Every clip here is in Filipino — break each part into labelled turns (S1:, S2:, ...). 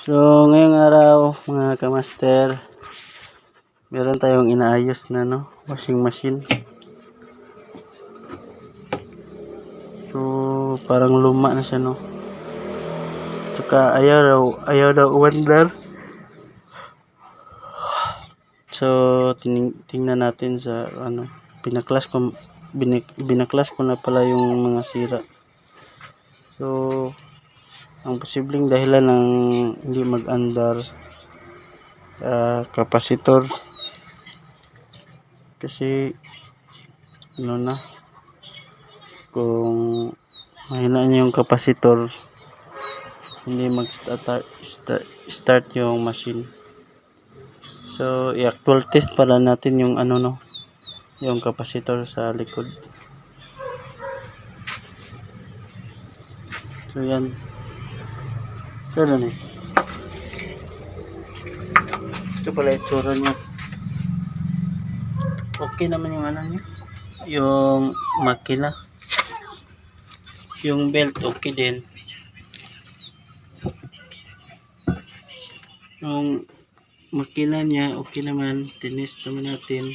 S1: So, ngayong araw, mga kamaster, meron tayong inaayos na, no, washing machine. So, parang luma na siya, no. Tsaka, ayaw daw, ayaw daw umandar. So, tining, tingnan natin sa, ano, pinaklas ko, binik, binaklas ko na pala yung mga sira. So, ang posibleng dahilan ng hindi mag-andar ah, kapasitor. Kasi ano na kung mahina niya yung kapasitor hindi mag-start start, start yung machine. So i-actual test para natin yung ano no yung kapasitor sa likod. So yan Ano eh? Ito pala itsura niya. Okay naman yung ano niya. Yung makina. Yung belt okay din. Yung makina niya okay naman. Tinest naman natin.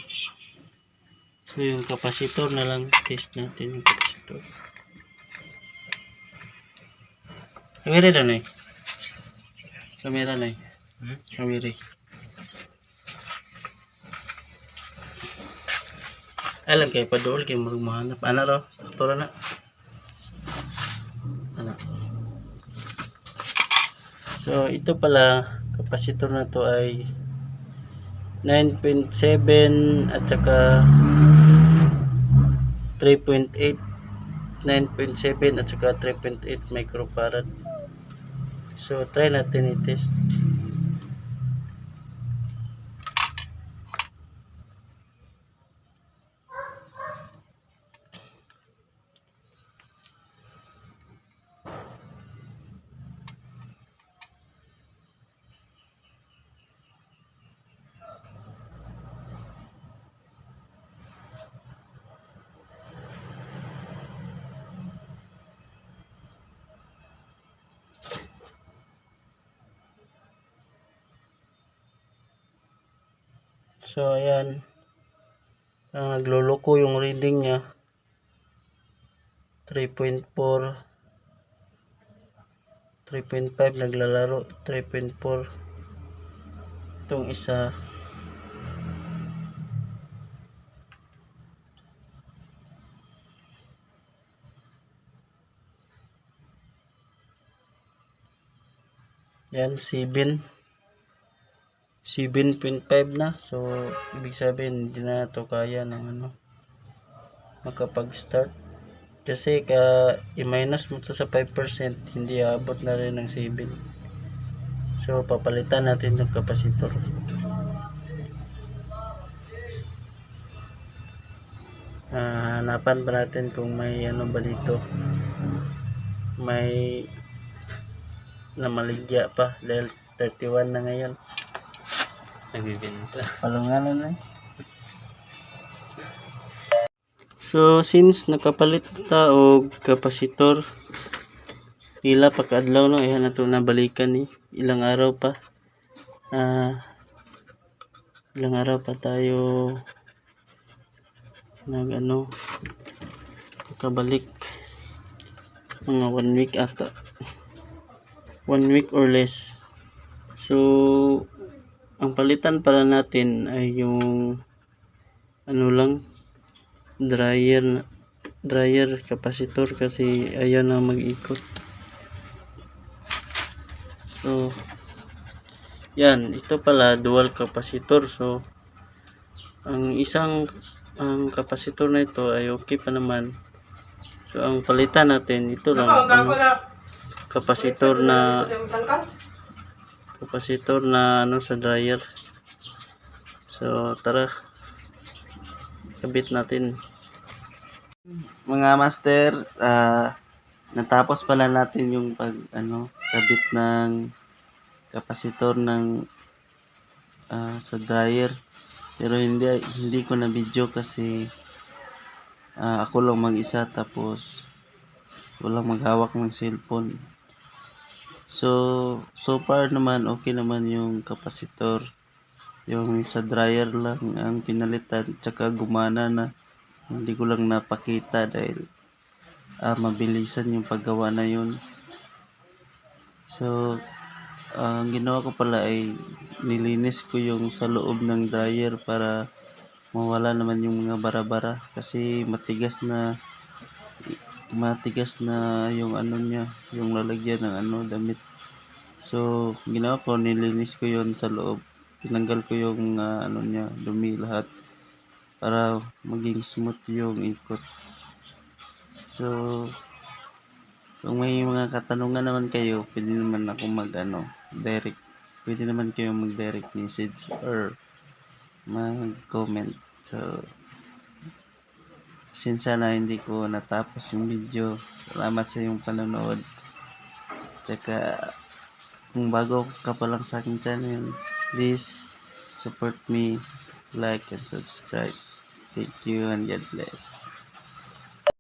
S1: So yung kapasitor na lang test natin yung kapasitor. Kamera na eh. Kamera na eh.
S2: Hmm?
S1: Kamera. Alam kay padol kay murag mahanap. Ana ro? Tura na. Ana. So ito pala kapasitor na to ay 9.7 at saka 3.8 9.7 at saka 3.8 microfarad. So, try natin i-test. So, ayan. Ang nagluloko yung reading niya. 3.4 3.5 naglalaro. 3.4 itong isa. Yan 7 7.5 na. So ibig sabihin hindi na to kaya ng ano makapag start kasi ka i-minus mo to sa 5% hindi aabot na rin ng 7 so papalitan natin yung kapasitor. Ah, hanapan pa natin kung may ano ba dito? May namaligya pa dahil 31 na ngayon
S2: Nagbibenta.
S1: Palungalan na eh. So since nakapalit ta og kapasitor pila pa kaadlaw no? Iha na to nabalikan ni ilang araw pa. Ah ilang araw pa tayo nag ano nakabalik. Mga one week ata. One week or less. So ang palitan para natin ay yung ano lang dryer dryer capacitor kasi ayaw na mag-ikot. So yan ito pala dual capacitor. So ang isang ang capacitor na ito ay okay pa naman. So ang palitan natin ito lang ano, capacitor na kapasitor na ano sa dryer. So tara. Kabit natin. Mga master ah, natapos pala natin yung pag ano kabit ng kapasitor ng ah, sa dryer. Pero hindi hindi ko na video kasi ah, ako lang mag-isa tapos walang maghawak ng cellphone So, so far naman okay naman yung kapasitor. Yung sa dryer lang ang pinalitan tsaka gumana na. Hindi ko lang napakita dahil ah, mabilisan yung paggawa na yun. So, ang ginawa ko pala ay nilinis ko yung sa loob ng dryer para mawala naman yung mga bara-bara kasi matigas na matigas na yung ano niya, yung lalagyan ng ano damit. So, ginawa ko nilinis ko yon sa loob. Tinanggal ko yung ah, ano niya, dumi lahat para maging smooth yung ikot. So, kung may mga katanungan naman kayo, pwede naman ako mag ano, direct. Pwede naman kayo mag direct message or mag-comment. So, since na hindi ko natapos yung video, salamat sa iyong panonood. Tsaka, kung bago ka pa lang sa aking channel, please support me, like and subscribe. Thank you and God bless.